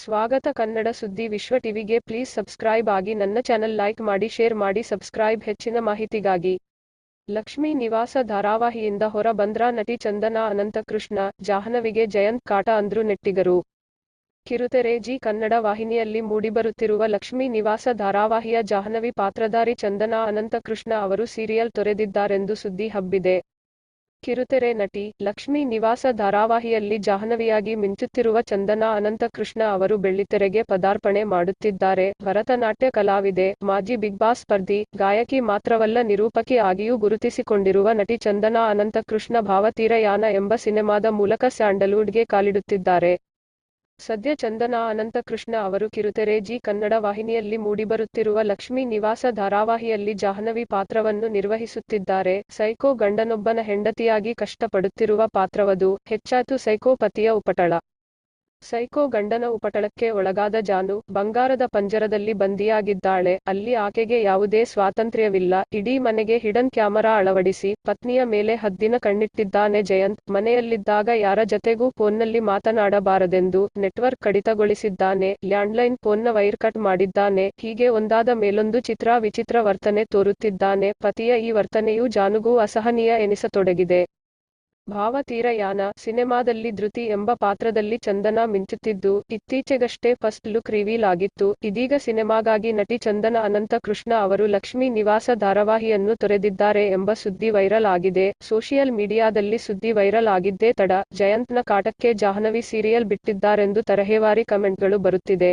ಸ್ವಾಗತ ಕನ್ನಡ ಸುದ್ದಿ ವಿಶ್ವ ಟಿವಿಗೆ ಪ್ಲೀಸ್ ಸಬ್ಸ್ಕ್ರೈಬ್ ಆಗಿ ನನ್ನ ಚಾನೆಲ್ ಲೈಕ್ ಮಾಡಿ ಶೇರ್ ಮಾಡಿ ಸಬ್ಸ್ಕ್ರೈಬ್ ಹೆಚ್ಚಿನ ಮಾಹಿತಿಗಾಗಿ. ಲಕ್ಷ್ಮೀ ನಿವಾಸ ಧಾರಾವಾಹಿಯಿಂದ ಹೊರ ಬಂದ್ರ ನಟಿ ಚಂದನಾ ಅನಂತಕೃಷ್ಣ, ಜಾಹ್ನವಿಗೆ ಜಯಂತ್ ಕಾಟ ಅಂದ್ರು ನೆಟ್ಟಿಗರು. ಕಿರುತೆರೆ ಜಿ ಕನ್ನಡ ವಾಹಿನಿಯಲ್ಲಿ ಮೂಡಿಬರುತ್ತಿರುವ ಲಕ್ಷ್ಮೀ ನಿವಾಸ ಧಾರಾವಾಹಿಯ ಜಾಹ್ನವಿ ಪಾತ್ರಧಾರಿ ಚಂದನಾ ಅನಂತಕೃಷ್ಣ ಅವರು ಸೀರಿಯಲ್ ತೊರೆದಿದ್ದಾರೆಂದು ಸುದ್ದಿ ಹಬ್ಬಿದೆ. ಕಿರುತೆರೆ ನಟಿ ಲಕ್ಷ್ಮೀ ನಿವಾಸ ಧಾರಾವಾಹಿಯಲ್ಲಿ ಜಾಹ್ನವಿಯಾಗಿ ಮಿಂಚುತ್ತಿರುವ ಚಂದನಾ ಅನಂತಕೃಷ್ಣ ಅವರು ಬೆಳ್ಳಿತೆರೆಗೆ ಪದಾರ್ಪಣೆ ಮಾಡುತ್ತಿದ್ದಾರೆ. ಭರತನಾಟ್ಯ ಕಲಾವಿದೆ, ಮಾಜಿ ಬಿಗ್ ಬಾಸ್ ಸ್ಪರ್ಧಿ, ಗಾಯಕಿ ಮಾತ್ರವಲ್ಲ ನಿರೂಪಕಿ ಆಗಿಯೂ ಗುರುತಿಸಿಕೊಂಡಿರುವ ನಟಿ ಚಂದನಾ ಅನಂತಕೃಷ್ಣ ಭಾವತೀರಯಾನ ಎಂಬ ಸಿನಿಮಾದ ಮೂಲಕ ಸ್ಯಾಂಡಲ್ವುಡ್ಗೆ ಕಾಲಿಡುತ್ತಿದ್ದಾರೆ. ಸದ್ಯ ಚಂದನಾ ಅನಂತಕೃಷ್ಣ ಅವರು ಕಿರುತೆರೆ ಜಿ ಕನ್ನಡ ವಾಹಿನಿಯಲ್ಲಿ ಮೂಡಿಬರುತ್ತಿರುವ ಲಕ್ಷ್ಮೀ ನಿವಾಸ ಧಾರಾವಾಹಿಯಲ್ಲಿ ಜಾಹ್ನವಿ ಪಾತ್ರವನ್ನು ನಿರ್ವಹಿಸುತ್ತಿದ್ದಾರೆ. ಸೈಕೋ ಗಂಡನೊಬ್ಬನ ಹೆಂಡತಿಯಾಗಿ ಕಷ್ಟಪಡುತ್ತಿರುವ ಪಾತ್ರವದು. ಹೆಚ್ಚಾತು ಸೈಕೋ ಪತಿಯ ಉಪಟಳ. ಸೈಕೋ ಗಂಡನ ಉಪಟಳಕ್ಕೆ ಒಳಗಾದ ಜಾನು ಬಂಗಾರದ ಪಂಜರದಲ್ಲಿ ಬಂದಿಯಾಗಿದ್ದಾಳೆ. ಅಲ್ಲಿ ಆಕೆಗೆ ಯಾವುದೇ ಸ್ವಾತಂತ್ರ್ಯವಿಲ್ಲ. ಇಡೀ ಮನೆಗೆ ಹಿಡನ್ ಕ್ಯಾಮರಾ ಅಳವಡಿಸಿ ಪತ್ನಿಯ ಮೇಲೆ ಹದ್ದಿನ ಕಣ್ಣಿಟ್ಟಿದ್ದಾನೆ ಜಯಂತ್. ಮನೆಯಲ್ಲಿದ್ದಾಗ ಯಾರ ಜತೆಗೂ ಫೋನ್ನಲ್ಲಿ ಮಾತನಾಡಬಾರದೆಂದು ನೆಟ್ವರ್ಕ್ ಕಡಿತಗೊಳಿಸಿದ್ದಾನೆ. ಲ್ಯಾಂಡ್ಲೈನ್ ಫೋನ್ನ ವೈರ್ ಕಟ್ ಮಾಡಿದ್ದಾನೆ. ಹೀಗೆ ಒಂದಾದ ಮೇಲೊಂದು ಚಿತ್ರ ವಿಚಿತ್ರ ವರ್ತನೆ ತೋರುತ್ತಿದ್ದಾನೆ. ಪತಿಯ ಈ ವರ್ತನೆಯು ಜಾನುಗೂ ಅಸಹನೀಯ ಎನಿಸತೊಡಗಿದೆ. ಭಾವತೀರಯಾನ ಸಿನೆಮಾದಲ್ಲಿ ಧೃತಿ ಎಂಬ ಪಾತ್ರದಲ್ಲಿ ಚಂದನಾ ಮಿಂಚುತ್ತಿದ್ದು, ಇತ್ತೀಚೆಗಷ್ಟೇ ಫಸ್ಟ್ ಲುಕ್ ರಿವೀಲ್ ಆಗಿತ್ತು. ಇದೀಗ ಸಿನೆಮಾಗಾಗಿ ನಟಿ ಚಂದನ ಅನಂತಕೃಷ್ಣ ಅವರು ಲಕ್ಷ್ಮೀ ನಿವಾಸ ಧಾರಾವಾಹಿಯನ್ನು ತೊರೆದಿದ್ದಾರೆ ಎಂಬ ಸುದ್ದಿ ವೈರಲ್ ಆಗಿದೆ. ಸೋಷಿಯಲ್ ಮೀಡಿಯಾದಲ್ಲಿ ಸುದ್ದಿ ವೈರಲ್ ಆಗಿದ್ದೇ ತಡ. ಜಯಂತ್ನ ಕಾಟಕ್ಕೆ ಜಾಹ್ನವಿ ಸೀರಿಯಲ್ ಬಿಟ್ಟಿದ್ದಾರೆಂದು ತರಹೇವಾರಿ ಕಮೆಂಟ್ಗಳು ಬರುತ್ತಿದೆ.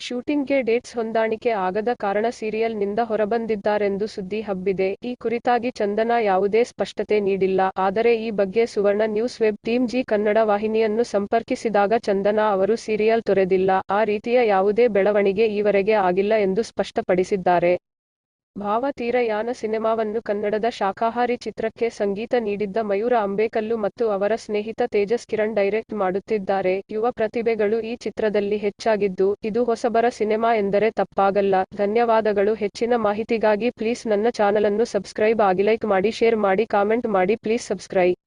ಶೂಟಿಂಗ್ಗೆ ಡೇಟ್ಸ್ ಹೊಂದಾಣಿಕೆ ಆಗದ ಕಾರಣ ಸೀರಿಯಲ್ನಿಂದ ಹೊರಬಂದಿದ್ದಾರೆಂದು ಸುದ್ದಿ ಹಬ್ಬಿದೆ. ಈ ಕುರಿತಾಗಿ ಚಂದನಾ ಯಾವುದೇ ಸ್ಪಷ್ಟತೆ ನೀಡಿಲ್ಲ. ಆದರೆ ಈ ಬಗ್ಗೆ Suvarna news web team Zee Kannada ವಾಹಿನಿಯನ್ನು ಸಂಪರ್ಕಿಸಿದಾಗ ಚಂದನಾ ಅವರು ಸೀರಿಯಲ್ ತೊರೆದಿಲ್ಲ. ಆ ರೀತಿಯ ಯಾವುದೇ ಬೆಳವಣಿಗೆ ಈವರೆಗೆ ಆಗಿಲ್ಲ ಎಂದು ಸ್ಪಷ್ಟಪಡಿಸಿದ್ದಾರೆ. ಭಾವತೀರಯಾನ ಸಿನೆಮಾವನ್ನು ಕನ್ನಡದ ಶಾಕಾಹಾರಿ ಚಿತ್ರಕ್ಕೆ ಸಂಗೀತ ನೀಡಿದ್ದ ಮಯೂರ ಅಂಬೇಕಲ್ಲು ಮತ್ತು ಅವರ ಸ್ನೇಹಿತ ತೇಜಸ್ ಕಿರಣ್ ಡೈರೆಕ್ಟ್ ಮಾಡುತ್ತಿದ್ದಾರೆ. ಯುವ ಪ್ರತಿಭೆಗಳು ಈ ಚಿತ್ರದಲ್ಲಿ ಹೆಚ್ಚಾಗಿದ್ದು, ಇದು ಹೊಸಬರ ಸಿನೆಮಾ ಎಂದರೆ ತಪ್ಪಾಗಲ್ಲ. ಧನ್ಯವಾದಗಳು. ಹೆಚ್ಚಿನ ಮಾಹಿತಿಗಾಗಿ ಪ್ಲೀಸ್ ನನ್ನ ಚಾನಲನ್ನು ಸಬ್ಸ್ಕ್ರೈಬ್ ಆಗಿ ಲೈಕ್ ಮಾಡಿ, ಶೇರ್ ಮಾಡಿ, ಕಾಮೆಂಟ್ ಮಾಡಿ. Please subscribe.